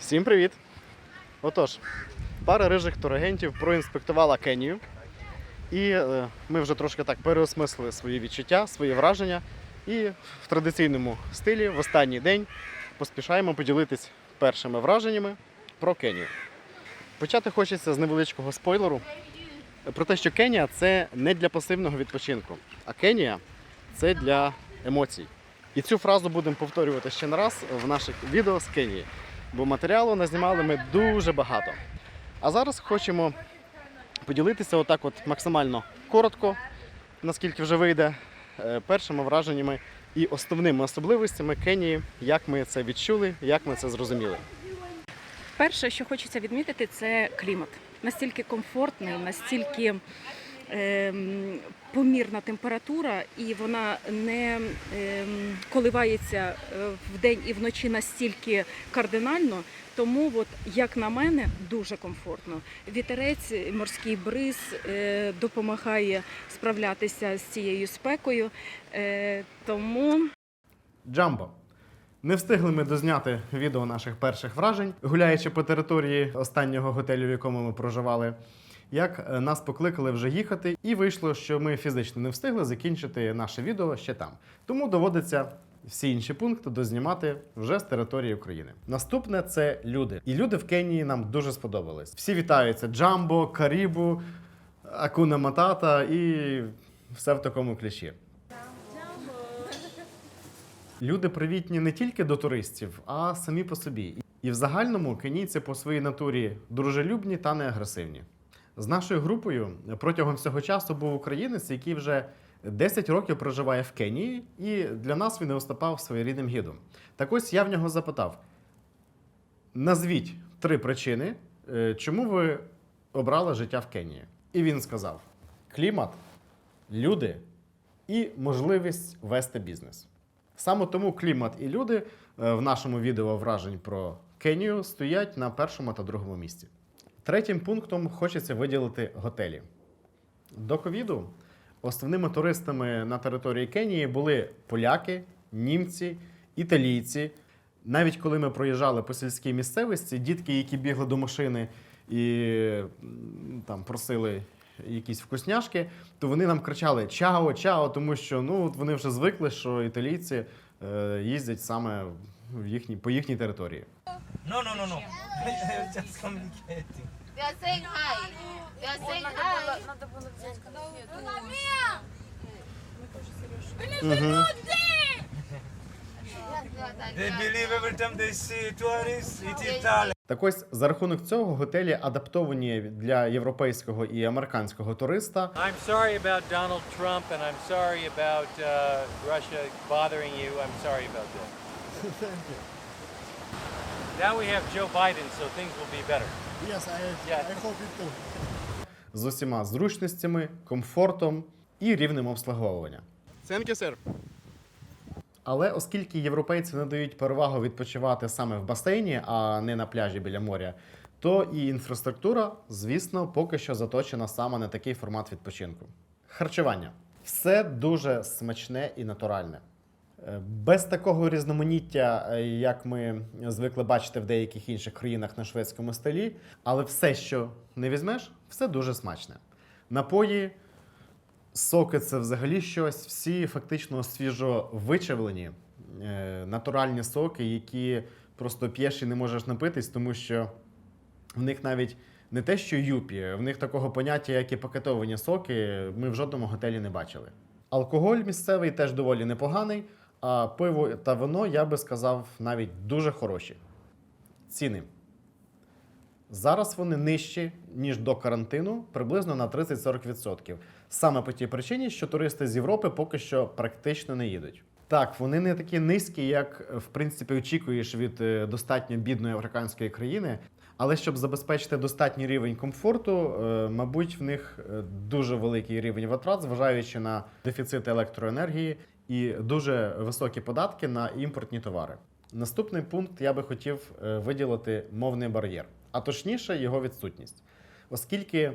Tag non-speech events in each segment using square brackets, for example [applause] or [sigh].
Всім привіт! Отож, пара рижих турагентів проінспектувала Кенію. І е, ми вже трошки так переосмислили свої відчуття, свої враження. І в традиційному стилі в останній день поспішаємо поділитись першими враженнями про Кенію. Почати хочеться з невеличкого спойлеру про те, що Кенія це не для пасивного відпочинку, а Кенія це для емоцій. І цю фразу будемо повторювати ще не раз в наших відео з Кенії, бо матеріалу назнімали ми дуже багато. А зараз хочемо поділитися отак от максимально коротко, наскільки вже вийде, е, першими враженнями і основними особливостями Кенії, як ми це відчули, як ми це зрозуміли. Перше, що хочеться відмітити, це клімат. Настільки комфортний, настільки помірна температура, і вона не ем, коливається е, вдень і вночі настільки кардинально. Тому, от, як на мене, дуже комфортно. Вітерець, морський бриз е, допомагає справлятися з цією спекою. Е, тому Джамбо. Не встигли ми дозняти відео наших перших вражень, гуляючи по території останнього готелю, в якому ми проживали. Як е, нас покликали вже їхати, і вийшло, що ми фізично не встигли закінчити наше відео ще там. Тому доводиться всі інші пункти дознімати вже з території України. Наступне це люди. І люди в Кенії нам дуже сподобались. Всі вітаються: Джамбо, Карібу, Акуна Матата і все в такому ключі. Люди привітні не тільки до туристів, а самі по собі. І в загальному кенійці по своїй натурі дружелюбні та не агресивні. З нашою групою протягом всього часу був українець, який вже 10 років проживає в Кенії, і для нас він виступав своєрідним гідом. Так ось я в нього запитав: назвіть три причини, е, чому ви обрали життя в Кенії. І він сказав: клімат, люди і можливість вести бізнес. Саме тому клімат і люди е, в нашому відео вражень про Кенію стоять на першому та другому місці. Третім пунктом хочеться виділити готелі. До ковіду основними туристами на території Кенії були поляки, німці, італійці. Навіть коли ми проїжджали по сільській місцевості, дітки, які бігли до машини і там просили якісь вкусняшки, то вони нам кричали Чао, чао, тому що ну, от вони вже звикли, що італійці е, їздять саме в їхні, по їхній території. No, no, no, no. [laughs] Just communicating. They are saying hi. They are saying hi. They believe every time they see tourists, it is Так ось за рахунок цього готелі адаптовані для європейського і американського туриста. I'm sorry about Donald Trump and I'm sorry about uh, Russia bothering you. I'm sorry about that. now we have Joe Biden, so things will be better. Yeah. з усіма зручностями, комфортом і рівнем обслуговування. Thank you, sir. Але оскільки європейці надають перевагу відпочивати саме в басейні, а не на пляжі біля моря, то і інфраструктура, звісно, поки що заточена саме на такий формат відпочинку. Харчування все дуже смачне і натуральне. Е, Без такого різноманіття, е, як ми звикли бачити в деяких інших країнах на шведському столі, але все, що не візьмеш, все дуже смачне. Напої, соки це взагалі щось. Всі фактично свіжо вичавлені е, натуральні соки, які просто п'єш і не можеш напитись, тому що в них навіть не те, що юпі, в них такого поняття, як і пакетовані соки, ми в жодному готелі не бачили. Алкоголь місцевий теж доволі непоганий, а пиво та вино, я би сказав, навіть дуже хороші. Ціни. Зараз вони нижчі, ніж до карантину, приблизно на 30-40%. Саме по тій причині, що туристи з Європи поки що практично не їдуть. Так, вони не такі низькі, як в принципі очікуєш від е, достатньо бідної африканської країни. Але щоб забезпечити достатній рівень комфорту, е, мабуть, в них е, дуже великий рівень витрат, зважаючи на дефіцит електроенергії і дуже високі податки на імпортні товари. Наступний пункт я би хотів е, виділити мовний бар'єр, а точніше його відсутність. Оскільки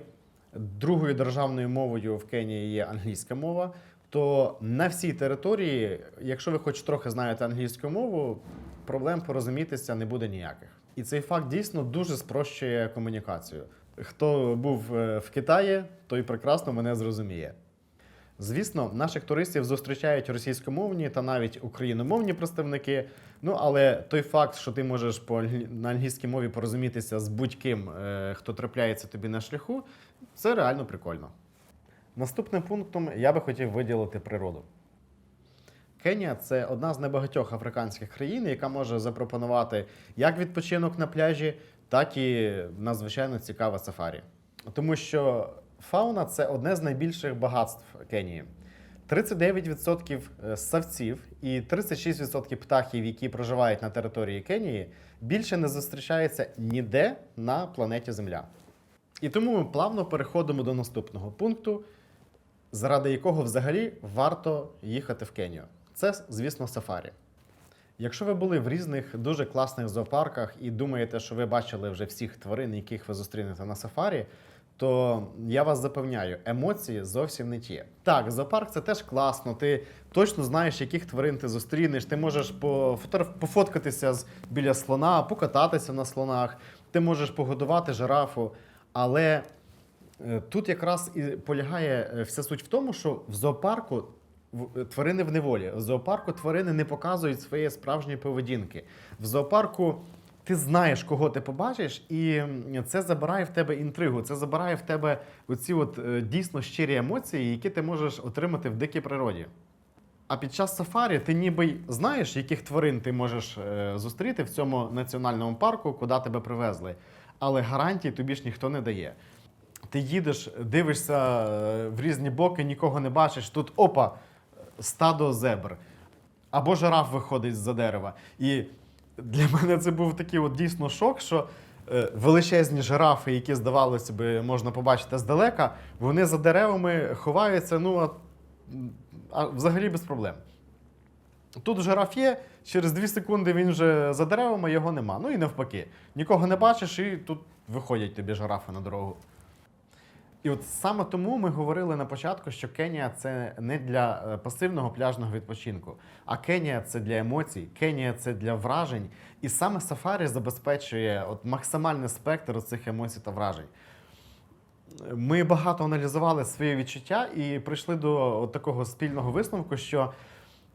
другою державною мовою в Кенії є англійська мова, то на всій території, якщо ви хоч трохи знаєте англійську мову, проблем порозумітися не буде ніяких. І цей факт дійсно дуже спрощує комунікацію. Хто був е, в Китаї, той прекрасно мене зрозуміє. Звісно, наших туристів зустрічають російськомовні та навіть україномовні представники. Ну але той факт, що ти можеш по на англійській мові порозумітися з будь-ким, е, хто трапляється тобі на шляху, це реально прикольно. Наступним пунктом я би хотів виділити природу. Кенія це одна з небагатьох африканських країн, яка може запропонувати як відпочинок на пляжі, так і надзвичайно цікаве сафарі. Тому що фауна це одне з найбільших багатств Кенії. 39% ссавців і 36% птахів, які проживають на території Кенії, більше не зустрічається ніде на планеті Земля. І тому ми плавно переходимо до наступного пункту, заради якого взагалі варто їхати в Кенію. Це, звісно, сафарі. Якщо ви були в різних дуже класних зоопарках і думаєте, що ви бачили вже всіх тварин, яких ви зустрінете на сафарі, то я вас запевняю, емоції зовсім не ті. Так, зоопарк це теж класно. Ти точно знаєш, яких тварин ти зустрінеш. Ти можеш пофоткатися біля слона, покататися на слонах, ти можеш погодувати жирафу. Але Е, Тут якраз і полягає е, вся суть в тому, що в зоопарку е, тварини в неволі. В зоопарку тварини не показують своєї справжньої поведінки. В зоопарку ти знаєш, кого ти побачиш, і це забирає в тебе інтригу, це забирає в тебе оці от е, дійсно щирі емоції, які ти можеш отримати в дикій природі. А під час сафарі ти ніби знаєш, яких тварин ти можеш е, зустріти в цьому національному парку, куди тебе привезли. Але гарантій тобі ж ніхто не дає. Ти їдеш, дивишся е, в різні боки, нікого не бачиш. Тут опа, стадо зебр. Або жираф виходить з-за дерева. І для мене це був такий от дійсно шок, що е, величезні жирафи, які, здавалося би, можна побачити здалека, вони за деревами ховаються, ну, а, а взагалі без проблем. Тут жираф є, через 2 секунди він вже за деревами, його нема. Ну і навпаки. Нікого не бачиш, і тут виходять тобі жирафи на дорогу. І от саме тому ми говорили на початку, що Кенія це не для е, пасивного пляжного відпочинку, а Кенія це для емоцій, Кенія це для вражень. І саме сафарі забезпечує от максимальний спектр цих емоцій та вражень. Ми багато аналізували свої відчуття і прийшли до от такого спільного висновку, що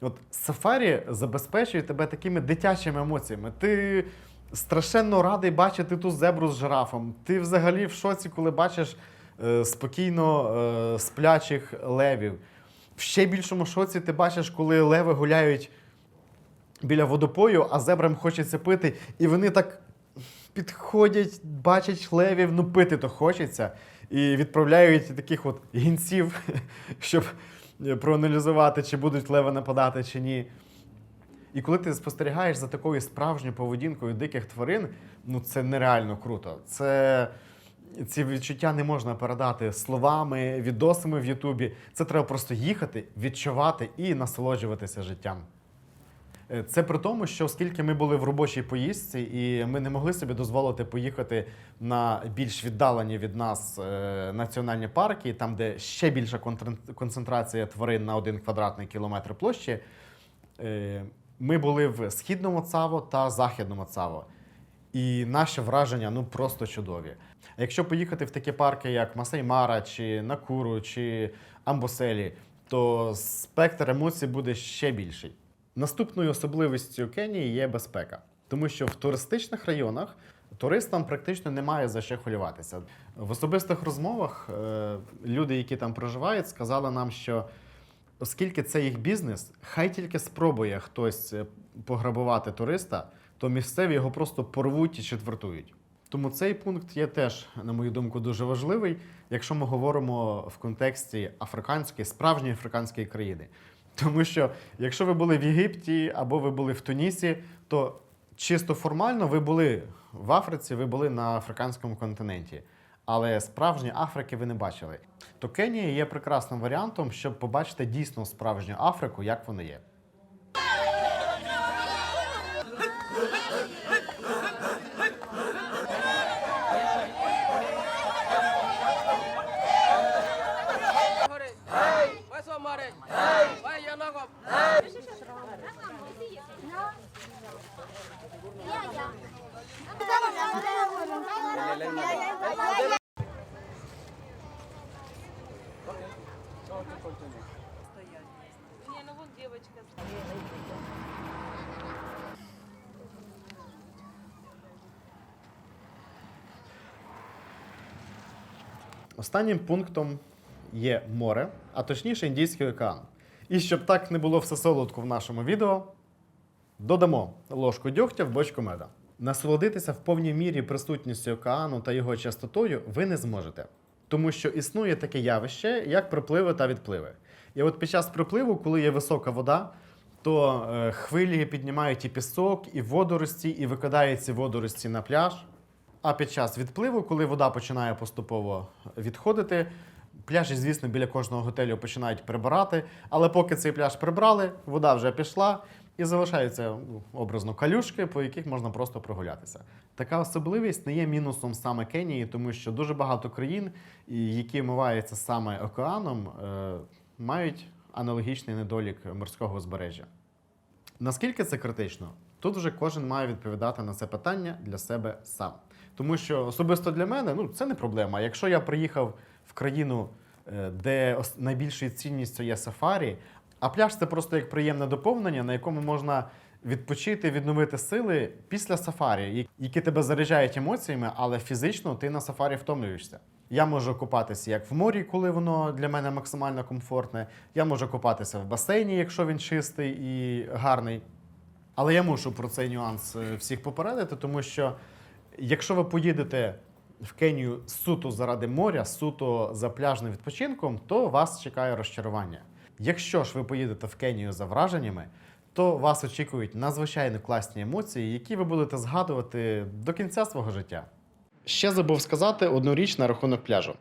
от сафарі забезпечує тебе такими дитячими емоціями. Ти страшенно радий бачити ту зебру з жирафом. Ти взагалі в шоці, коли бачиш спокійно е, сплячих левів. В ще більшому шоці ти бачиш, коли леви гуляють біля водопою, а зебрам хочеться пити, і вони так підходять, бачать левів, ну пити то хочеться. І відправляють таких от гінців, [laughs] щоб е, проаналізувати, чи будуть леви нападати, чи ні. І коли ти спостерігаєш за такою справжньою поведінкою диких тварин, ну це нереально круто. Це ці відчуття не можна передати словами, відосами в Ютубі. Це треба просто їхати, відчувати і насолоджуватися життям. Е, Це при тому, що оскільки ми були в робочій поїздці, і ми не могли собі дозволити поїхати на більш віддалені від нас е, національні парки, там, де ще більша концентрація тварин на один квадратний кілометр площі. Е, Ми були в східному ЦАВО та західному ЦАВО. І наші враження ну просто чудові. Якщо поїхати в такі парки, як Масай-Мара, чи Накуру, чи Амбоселі, то спектр емоцій буде ще більший. Наступною особливістю Кенії є безпека, тому що в туристичних районах туристам практично немає за що хвилюватися. В особистих розмовах е, люди, які там проживають, сказали нам, що оскільки це їх бізнес, хай тільки спробує хтось е, пограбувати туриста, то місцеві його просто порвуть і четвертують. Тому цей пункт є теж, на мою думку, дуже важливий, якщо ми говоримо в контексті африканської, справжньої африканської країни. Тому що якщо ви були в Єгипті або ви були в Тунісі, то чисто формально ви були в Африці, ви були на африканському континенті. Але справжньої Африки ви не бачили. То Кенія є прекрасним варіантом, щоб побачити дійсно справжню Африку, як воно є. Останнім пунктом є море, а точніше Індійський океан. І щоб так не було все солодко в нашому відео, додамо ложку дьогтя в бочку меда. Насолодитися в повній мірі присутністю океану та його частотою ви не зможете, тому що існує таке явище, як припливи та відпливи. І от під час припливу, коли є висока вода, то е, хвилі піднімають і пісок, і водорості, і викидають ці водорості на пляж. А під час відпливу, коли вода починає поступово відходити, пляжі, звісно, біля кожного готелю починають прибирати. Але поки цей пляж прибрали, вода вже пішла і залишаються ну, образно калюшки, по яких можна просто прогулятися. Така особливість не є мінусом саме Кенії, тому що дуже багато країн, які миваються саме океаном, е, мають аналогічний недолік морського узбережжя. Наскільки це критично? Тут вже кожен має відповідати на це питання для себе сам. Тому що особисто для мене ну, це не проблема. Якщо я приїхав в країну, е, де найбільшою цінністю є сафарі, а пляж це просто як приємне доповнення, на якому можна відпочити, відновити сили після сафарі, які тебе заряджають емоціями, але фізично ти на сафарі втомлюєшся. Я можу купатися як в морі, коли воно для мене максимально комфортне. Я можу купатися в басейні, якщо він чистий і гарний. Але я мушу про цей нюанс е, всіх попередити, тому що якщо ви поїдете в Кенію суто заради моря, суто за пляжним відпочинком, то вас чекає розчарування. Якщо ж ви поїдете в Кенію за враженнями, то вас очікують надзвичайно класні емоції, які ви будете згадувати до кінця свого життя. Ще забув сказати одну річ на рахунок пляжу.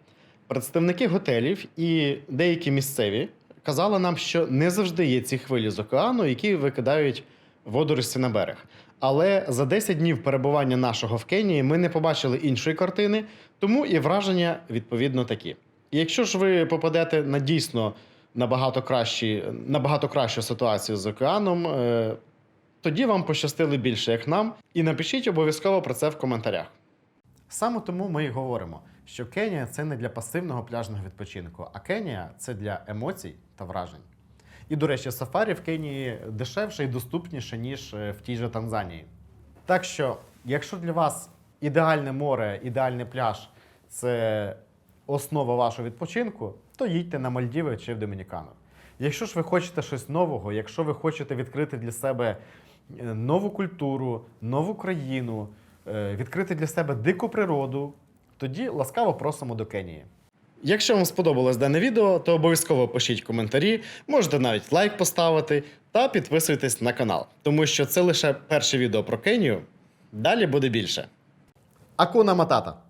Представники готелів і деякі місцеві казали нам, що не завжди є ці хвилі з океану, які викидають водорості на берег. Але за 10 днів перебування нашого в Кенії ми не побачили іншої картини, тому і враження відповідно такі. І якщо ж ви попадете на дійсно набагато, кращі, набагато кращу ситуацію з океаном, е, тоді вам пощастили більше, як нам. І напишіть обов'язково про це в коментарях. Саме тому ми і говоримо, що Кенія це не для пасивного пляжного відпочинку, а Кенія це для емоцій та вражень. І, до речі, сафарі в Кенії дешевше і доступніше, ніж е, в тій же Танзанії. Так що, якщо для вас ідеальне море, ідеальний пляж це основа вашого відпочинку, то їдьте на Мальдіви чи в Домінікану. Якщо ж ви хочете щось нового, якщо ви хочете відкрити для себе е, нову культуру, нову країну, е, відкрити для себе дику природу, тоді ласкаво просимо до Кенії. Якщо вам сподобалось дане відео, то обов'язково пишіть коментарі, можете навіть лайк поставити та підписуйтесь на канал, тому що це лише перше відео про Кенію. Далі буде більше. Акуна Матата.